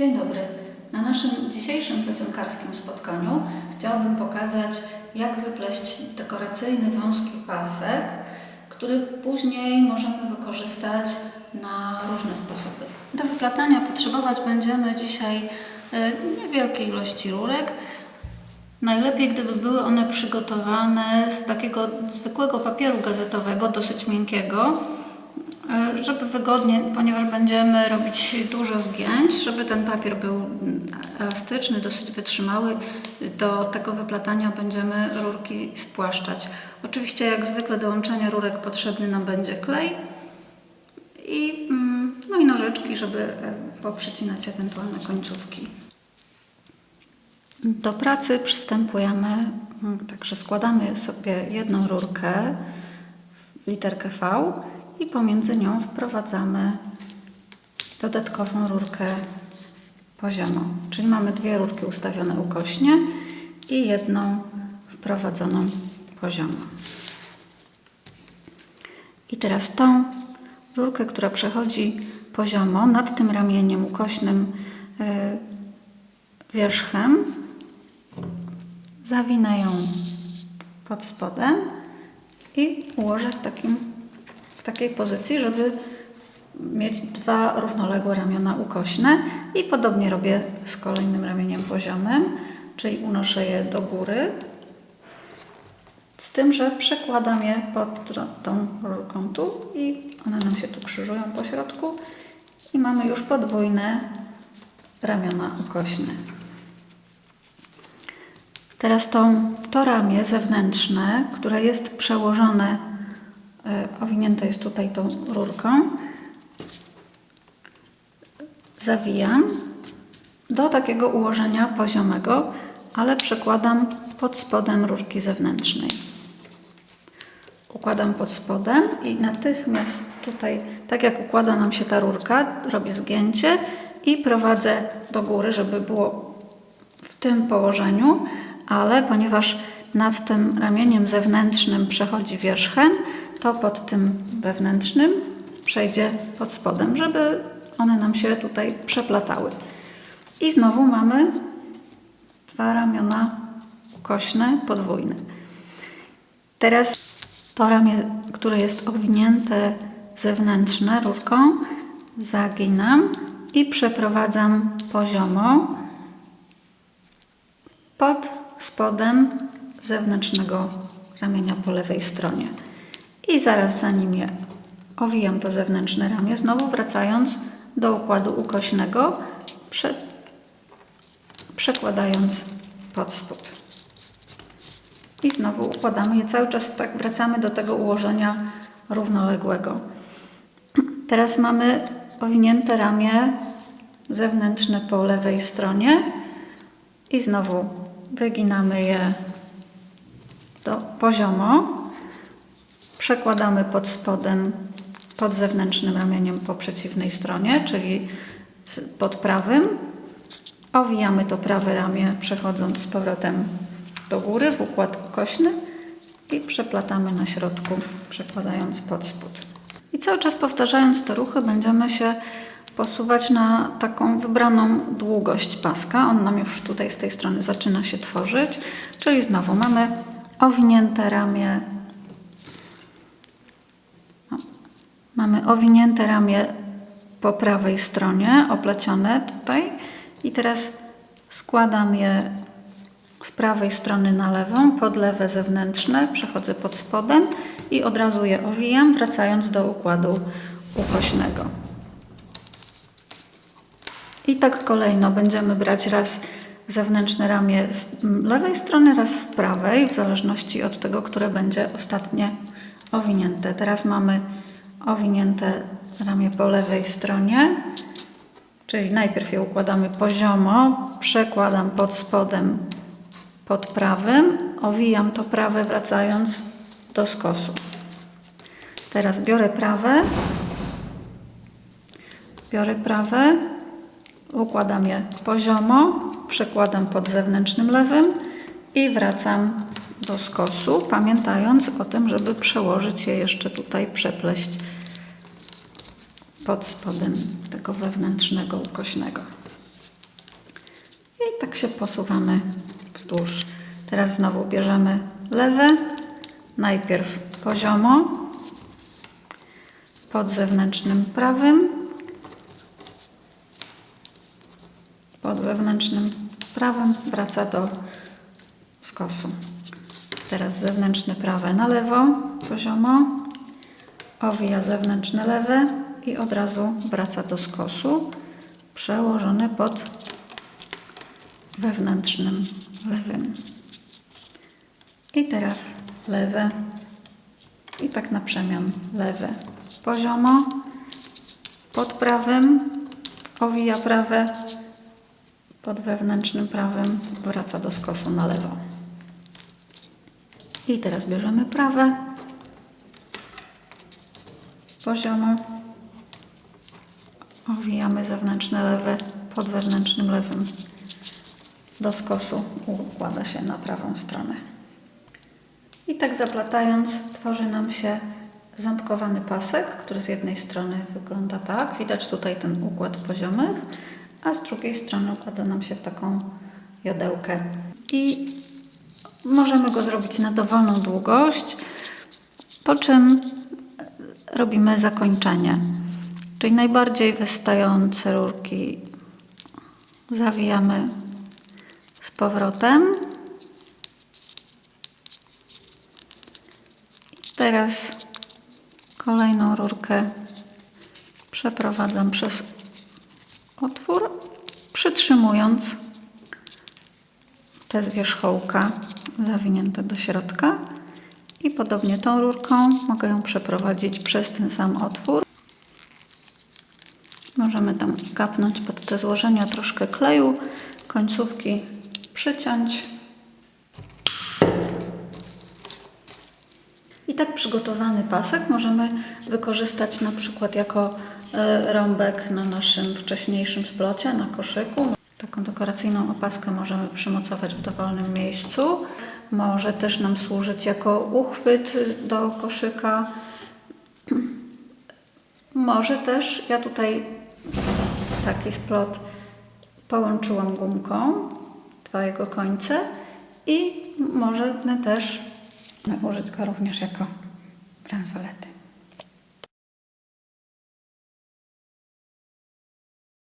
Dzień dobry. Na naszym dzisiejszym plecionkarskim spotkaniu chciałabym pokazać, jak wypleść dekoracyjny wąski pasek, który później możemy wykorzystać na różne sposoby. Do wyplatania potrzebować będziemy dzisiaj e, niewielkiej ilości rurek. Najlepiej, gdyby były one przygotowane z takiego zwykłego papieru gazetowego, dosyć miękkiego, żeby wygodnie, ponieważ będziemy robić dużo zgięć, żeby ten papier był mm, elastyczny, dosyć wytrzymały, do tego wyplatania będziemy rurki spłaszczać. Oczywiście, jak zwykle do łączenia rurek potrzebny nam będzie klej i, mm, no i nożyczki, żeby e, poprzycinać ewentualne końcówki. Do pracy przystępujemy, mm, także składamy sobie jedną rurkę w literkę V i pomiędzy nią wprowadzamy dodatkową rurkę poziomą. Czyli mamy dwie rurki ustawione ukośnie i jedną wprowadzoną poziomo. I teraz tą rurkę, która przechodzi poziomo nad tym ramieniem ukośnym yy, wierzchem, zawinę ją pod spodem i ułożę w, takim, w takiej pozycji, żeby mieć dwa równoległe ramiona ukośne i podobnie robię z kolejnym ramieniem poziomym, czyli unoszę je do góry, z tym, że przekładam je pod tą rurką tu i one nam się tu krzyżują po środku i mamy już podwójne ramiona ukośne. Teraz tą, to ramię zewnętrzne, które jest przełożone, y, owinięte jest tutaj tą rurką, zawijam do takiego ułożenia poziomego, ale przekładam pod spodem rurki zewnętrznej. Układam pod spodem i natychmiast tutaj, tak jak układa nam się ta rurka, robię zgięcie i prowadzę do góry, żeby było w tym położeniu, ale ponieważ nad tym ramieniem zewnętrznym przechodzi wierzchen, to pod tym wewnętrznym przejdzie pod spodem, żeby one nam się tutaj przeplatały. I znowu mamy dwa ramiona ukośne, podwójne. Teraz to ramię, które jest owinięte zewnętrzne rurką, zaginam i przeprowadzam poziomo pod spodem zewnętrznego ramienia po lewej stronie. I zaraz za nim je owijam to zewnętrzne ramię, znowu wracając do układu ukośnego, prze, przekładając pod spód. I znowu układamy je cały czas tak wracamy do tego ułożenia równoległego. Teraz mamy owinięte ramię zewnętrzne po lewej stronie i znowu wyginamy je do poziomo. Przekładamy pod spodem, pod zewnętrznym ramieniem po przeciwnej stronie, czyli pod prawym. Owijamy to prawe ramię, przechodząc z powrotem do góry w układ kośny i przeplatamy na środku, przekładając pod spód. I cały czas powtarzając te ruchy, będziemy się posuwać na taką wybraną długość paska. On nam już tutaj z tej strony zaczyna się tworzyć, czyli znowu mamy owinięte ramię. O, mamy owinięte ramię po prawej stronie, oplecione tutaj i teraz składam je z prawej strony na lewą, pod lewe zewnętrzne, przechodzę pod spodem i od razu je owijam, wracając do układu ukośnego. I tak kolejno będziemy brać raz zewnętrzne ramię z lewej strony, raz z prawej, w zależności od tego, które będzie ostatnie owinięte. Teraz mamy owinięte ramię po lewej stronie, czyli najpierw je układamy poziomo, przekładam pod spodem pod prawym, owijam to prawe wracając do skosu. Teraz biorę prawe, biorę prawe, układam je poziomo, przekładam pod zewnętrznym lewym i wracam do skosu, pamiętając o tym, żeby przełożyć je jeszcze tutaj, przepleść pod spodem tego wewnętrznego ukośnego. tak się posuwamy wzdłuż. Teraz znowu bierzemy lewe, najpierw poziomo, pod zewnętrznym prawym, pod wewnętrznym prawym wraca do skosu. Teraz zewnętrzne prawe na lewo, poziomo, owija zewnętrzne lewe i od razu wraca do skosu, przełożone pod wewnętrznym lewym. I teraz lewe i tak na przemian lewe poziomo, pod prawym owija prawe, pod wewnętrznym prawym wraca do skosu na lewo. I teraz bierzemy prawe poziomo, owijamy zewnętrzne lewe pod wewnętrznym lewym do skosu układa się na prawą stronę. I tak zaplatając tworzy nam się ząbkowany pasek, który z jednej strony wygląda tak, widać tutaj ten układ poziomych, a z drugiej strony układa nam się w taką jodełkę. I możemy go zrobić na dowolną długość, po czym robimy zakończenie. Czyli najbardziej wystające rurki zawijamy z powrotem. Teraz kolejną rurkę przeprowadzam przez otwór, przytrzymując te z wierzchołka zawinięte do środka. I podobnie tą rurką mogę ją przeprowadzić przez ten sam otwór. Możemy tam kapnąć pod te złożenia troszkę kleju, końcówki przyciąć. I tak przygotowany pasek możemy wykorzystać na przykład jako e, rąbek na naszym wcześniejszym splocie, na koszyku. Taką dekoracyjną opaskę możemy przymocować w dowolnym miejscu. Może też nam służyć jako uchwyt do koszyka. Może też, ja tutaj taki splot połączyłam gumką, dwa jego końce i możemy też użyć go również jako bransolety.